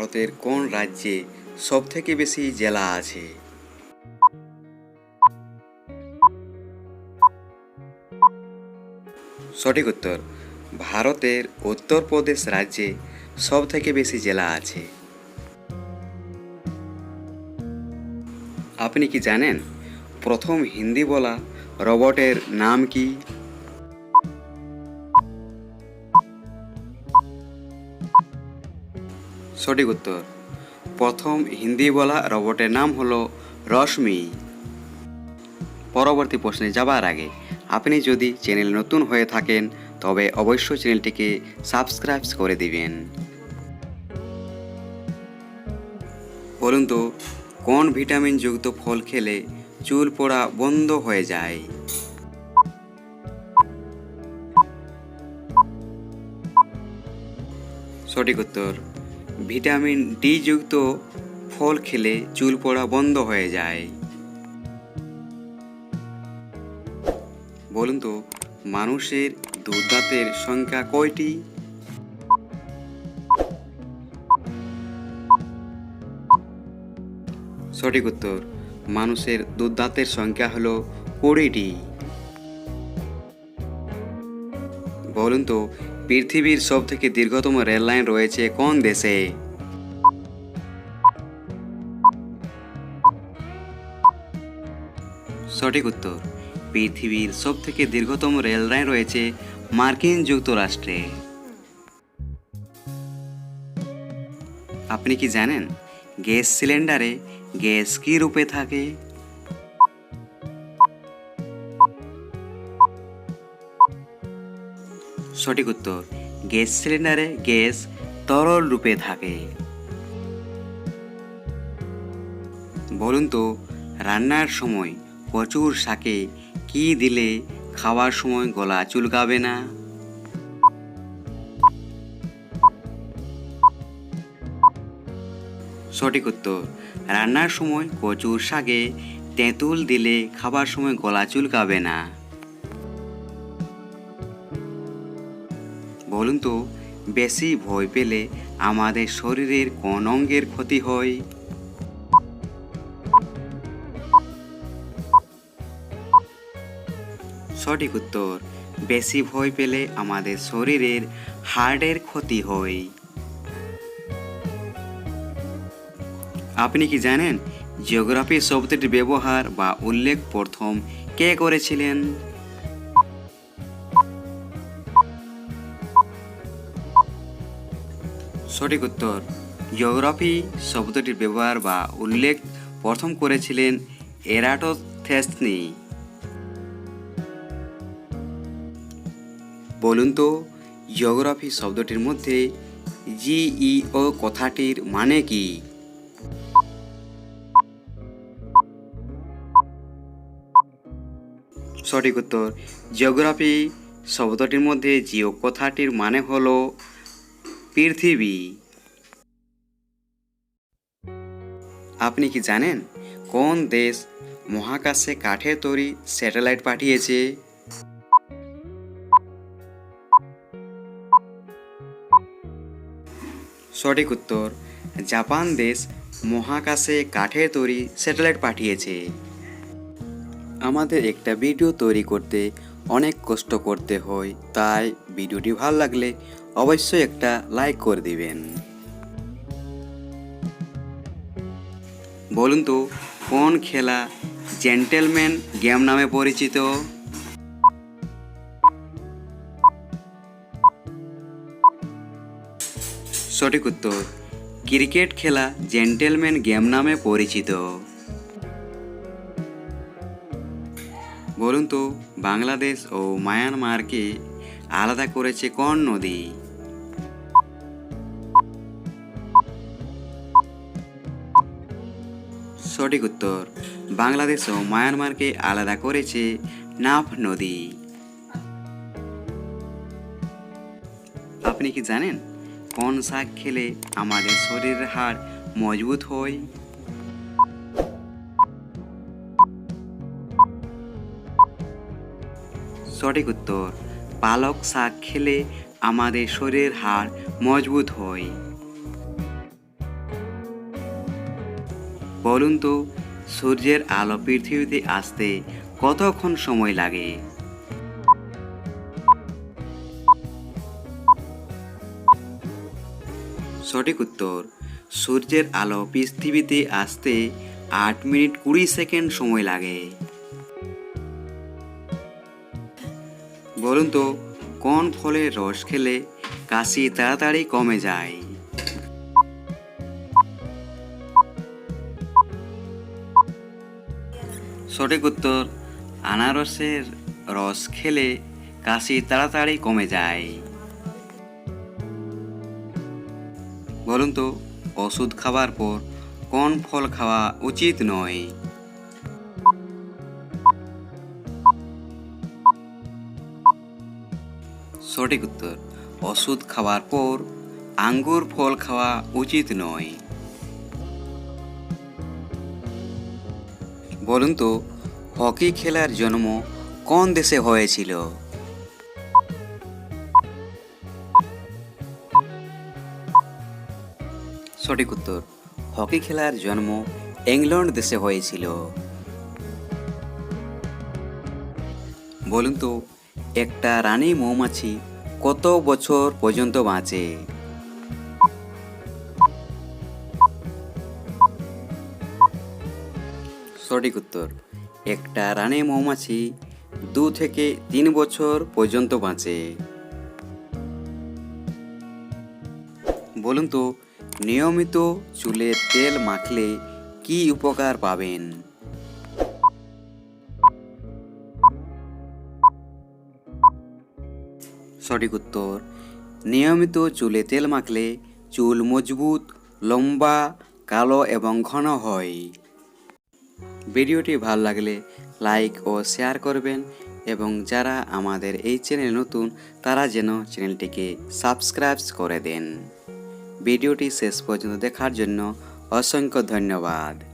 ভারতের কোন রাজ্যে সবথেকে বেশি জেলা আছে? সঠিক উত্তর, ভারতের উত্তরপ্রদেশ রাজ্যে সবথেকে বেশি জেলা আছে। আপনি কি জানেন প্রথম হিন্দি বলা রবটের নাম কি? সঠিক উত্তর। প্রথম হিন্দি বলা রবটের নাম হলো রশ্মি। পরবর্তী প্রশ্নে যাবার আগে, আপনি যদি চ্যানেল নতুন হয়ে থাকেন, তবে অবশ্যই চ্যানেলটিকে সাবস্ক্রাইব করে দিবেন। বলুন তো, কোন ভিটামিন যুক্ত ফল খেলে চুল পড়া বন্ধ হয়ে যায়? সঠিক উত্তর ভিটামিন ডি যুক্ত ফল খেলে চুল পড়া বন্ধ হয়ে যায়। বলুন তো, মানুষের দুধদাঁতের সংখ্যা কয়টি? সঠিক উত্তর, মানুষের দুধদাঁতের সংখ্যা হলো কুড়িটি। বলুন তো পৃথিবীর সব থেকে দীর্ঘতম রেল লাইন রয়েছে কোন দেশে? সঠিক উত্তর, পৃথিবীর সব থেকে দীর্ঘতম রেল লাইন রয়েছে মার্কিন যুক্তরাষ্ট্রে। আপনি কি জানেন, গ্যাস সিলিন্ডারে গ্যাস কী রূপে থাকে? সঠিক উত্তর, গ্যাস সিলিন্ডারে গ্যাস তরল রূপে থাকে। বলুন তো, রান্নার সময় প্রচুর শাকে কি দিলে খাওয়ার সময় গলা চুলকাবে না? সঠিক উত্তর, রান্নার সময় কচুর শাকে তেঁতুল দিলে খাবার সময় গলা চুলকাবে না। বলুন তো, বেশি ভয় পেলে আমাদের শরীরের কোন অঙ্গের ক্ষতি হয়? সঠিক উত্তর, বেশি ভয় পেলে আমাদের শরীরের হার্টের ক্ষতি হয়। আপনি কি জানেন জিওগ্রাফি শব্দটির ব্যবহার বা উল্লেখ প্রথম কে করেছিলেন? সঠিক উত্তর। জিওগ্রাফি শব্দটির ব্যবহার বা উল্লেখ প্রথম করেছিলেন এরাটোথেসনি বলুন তো জিওগ্রাফি শব্দটির মধ্যে জিইও কথাটির মানে কি? সঠিক উত্তর জিওগ্রাফি শব্দটির মধ্যে জিও কথাটির মানে হলো পৃথিবী। আপনি কি জানেন কোন দেশ মহাকাশে কাঠের তৈরি স্যাটেলাইট পাঠিয়েছে? সঠিক উত্তর, জাপান দেশ মহাকাশে কাঠের তৈরি স্যাটেলাইট পাঠিয়েছে। আমাদের একটা ভিডিও তৈরি করতে অনেক কষ্ট করতে হয়, তাই ভিডিওটি ভালো লাগলে অবশ্যই একটা লাইক করে দিবেন। বলুন তো, কোন খেলা জেন্টেলম্যান গেম নামে পরিচিত? সঠিক উত্তর, ক্রিকেট খেলা জেন্টেলম্যান গেম নামে পরিচিত। বলুন তো, বাংলাদেশ ও মায়ানমারকে আলাদা করেছে কোন নদী? সঠিক উত্তর। বাংলাদেশ ও মায়ানমারকে আলাদা করেছে নাফ নদী। আপনি কি জানেন কোন শাক খেলে আমাদের শরীরের হাড় মজবুত হয়? সঠিক উত্তর, পালক শাক খেলে আমাদের শরীরের হাড় মজবুত হয়। বলুন তো, সূর্যের আলো পৃথিবীতে আসতে কতক্ষণ সময় লাগে? সঠিক উত্তর, সূর্যের আলো পৃথিবীতে আসতে আট মিনিট কুড়ি সেকেন্ড সময় লাগে। বলুন তো, কোন ফলের রস খেলে কাশি তাড়াতাড়ি কমে যায়? সঠিক উত্তর, আনারসের রস খেলে কাশি তাড়াতাড়ি কমে যায়। বলুন তো, ওষুধ খাবার পর কোন ফল খাওয়া উচিত নয়? সঠিক উত্তর, ওষুধ খাওয়ার পর আঙ্গুর ফল খাওয়া উচিত নয়। বলুন তো হকি খেলার জন্ম কোন দেশে হয়েছিল? সঠিক উত্তর, হকি খেলার জন্ম ইংল্যান্ড দেশে হয়েছিল। বলুন তো, একটা রানী মৌমাছি কত বছর পর্যন্ত বাঁচে? সঠিক উত্তর একটা রানী মৌমাছি দু থেকে তিন বছর পর্যন্ত বাঁচে। বলুন তো, নিয়মিত চুলে তেল মাখলে কি উপকার পাবেন? সঠিক উত্তর, নিয়মিত চুলে তেল মাখলে চুল মজবুত, লম্বা, কালো এবং ঘন হয়। ভিডিওটি ভালো লাগলে লাইক ও শেয়ার করবেন এবং যারা আমাদের এই চ্যানেল নতুন, তারা যেন চ্যানেলটিকে সাবস্ক্রাইব করে দেন। ভিডিওটি শেষ পর্যন্ত দেখার জন্য অসংখ্য ধন্যবাদ।